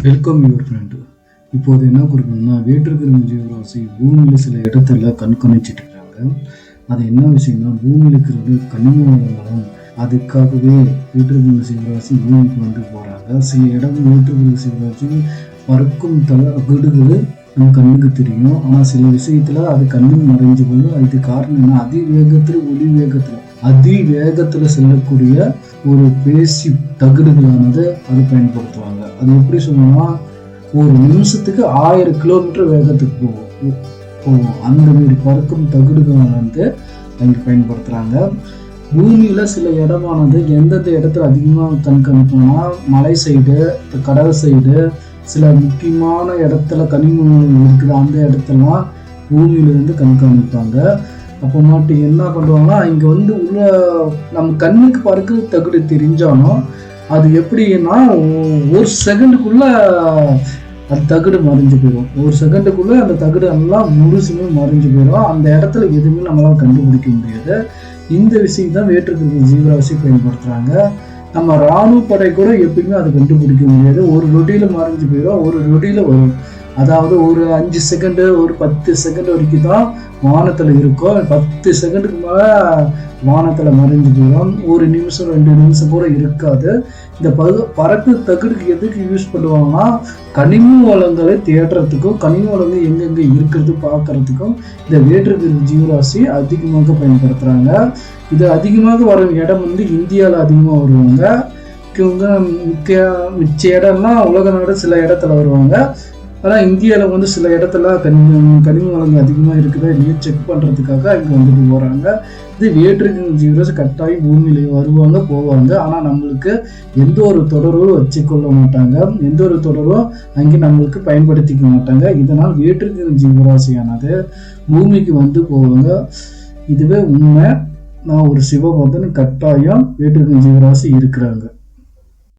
Welcome your friend இப்போது என்ன குறிப்பிடணும்னா வேற்றுக்கிழமை ஜீவராசி பூமியில் சில இடத்துல கண்காணிச்சிட்டு இருக்காங்க அது என்ன விஷயம்னா பூமியில் இருக்கிறது கனிம வளங்களும் அதுக்காகவே வேற்றுக்கிழமை சிவராசி பூமிக்கு வந்து போகிறாங்க சில இடம் வேற்றுக்கிழமை சிவராசி பறக்கும் தகடுகள் நம்ம கண்ணுக்கு தெரியும். ஆனால் சில விஷயத்துல அது கண்ணுக்கு மறைஞ்சு போகும். அதுக்கு காரணம் என்ன? அதி வேகத்தில் ஒளி வேகத்தில் அதி வேகத்தில் செல்லக்கூடிய ஒரு பேசி தகடுகளானது அது பயன்படுத்துவாங்க. அது எப்படி சொல்லணும்னா ஒரு நிமிஷத்துக்கு ஆயிரம் கிலோமீட்டர் வேகத்துக்கு போகும். போகும். அந்த மாதிரி பறக்கும் தகுடுகள் வந்து அங்கே பயன்படுத்துகிறாங்க பூமியில் சில இடமானது எந்தெந்த இடத்துல அதிகமாக கண்காணிப்போம்னா மலை சைடு கடல் சைடு சில முக்கியமான இடத்துல கனிமங்கள் இருக்குது அந்த இடத்துலலாம் பூமியிலிருந்து கண்காணிப்பாங்க. அப்போ மாட்டு என்ன பண்ணுவாங்கன்னா இங்கே வந்து உள்ள நம்ம கண்ணுக்கு பார்க்க தகுடு தெரிஞ்சாலும் அது எப்படின்னா ஒரு செகண்டுக்குள்ள அது தகுடு மறைஞ்சு போயிடும். ஒரு செகண்டுக்குள்ளே அந்த தகுடு எல்லாம் முழுசுமே மறைஞ்சு போயிடும். அந்த இடத்துல எதுவுமே நம்மளால் கண்டுபிடிக்க முடியாது. இந்த விஷயம் தான் வேற்றுக்கு ஜீவராசி பயன்படுத்துகிறாங்க நம்ம ராணுவ படை கூட எப்பயுமே அதை கண்டுபிடிக்க முடியாது. ஒரு நொடியில மறைஞ்சு போயிடும் ஒரு நொடியில வரும். அதாவது ஒரு அஞ்சு செகண்டு ஒரு பத்து செகண்ட் வரைக்கும் தான் வானத்தில் இருக்கும். பத்து செகண்டுக்கு மேலே வானத்தில் மறைஞ்சு போயிடும். ஒரு நிமிஷம் ரெண்டு நிமிஷம் கூட இருக்காது. இந்த பகு பறக்கு தகுடுக்கு எதுக்கு யூஸ் பண்ணுவாங்கன்னா கனிம வளங்களை தேடுறதுக்கும் கனிம வளங்கள் எங்கெங்கே இருக்கிறது பார்க்கறதுக்கும் இந்த வேற்றுகிற ஜீவராசி அதிகமாக பயன்படுத்துகிறாங்க இது அதிகமாக வரும் இடம் வந்து இந்தியாவில் அதிகமாக வருவாங்க. இவங்க முக்கிய மிச்ச இடம்லாம் உலக நாடு சில இடத்துல வருவாங்க. ஆனால் இந்தியாவில் வந்து சில இடத்துல கனிம கனிம வளங்கள் அதிகமாக இருக்குதா இல்லையா செக் பண்ணுறதுக்காக இங்கே வந்துட்டு போகிறாங்க இது வேற்று ஜீவராசி கட்டாயம் பூமியில வருவாங்க போவாங்க. ஆனால் நம்மளுக்கு எந்த ஒரு தொடர்பும் வச்சுக்கொள்ள மாட்டாங்க. எந்த ஒரு தொடரும் அங்கே நம்மளுக்கு பயன்படுத்திக்க மாட்டாங்க. இதனால் வேற்று ஜீவராசியானது பூமிக்கு வந்து போவாங்க. இதுவே உண்மை. நான் ஒரு சிவபக்தன் கட்டாயம் வேற்றுக்கிழமை ஜீவராசி இருக்கிறாங்க.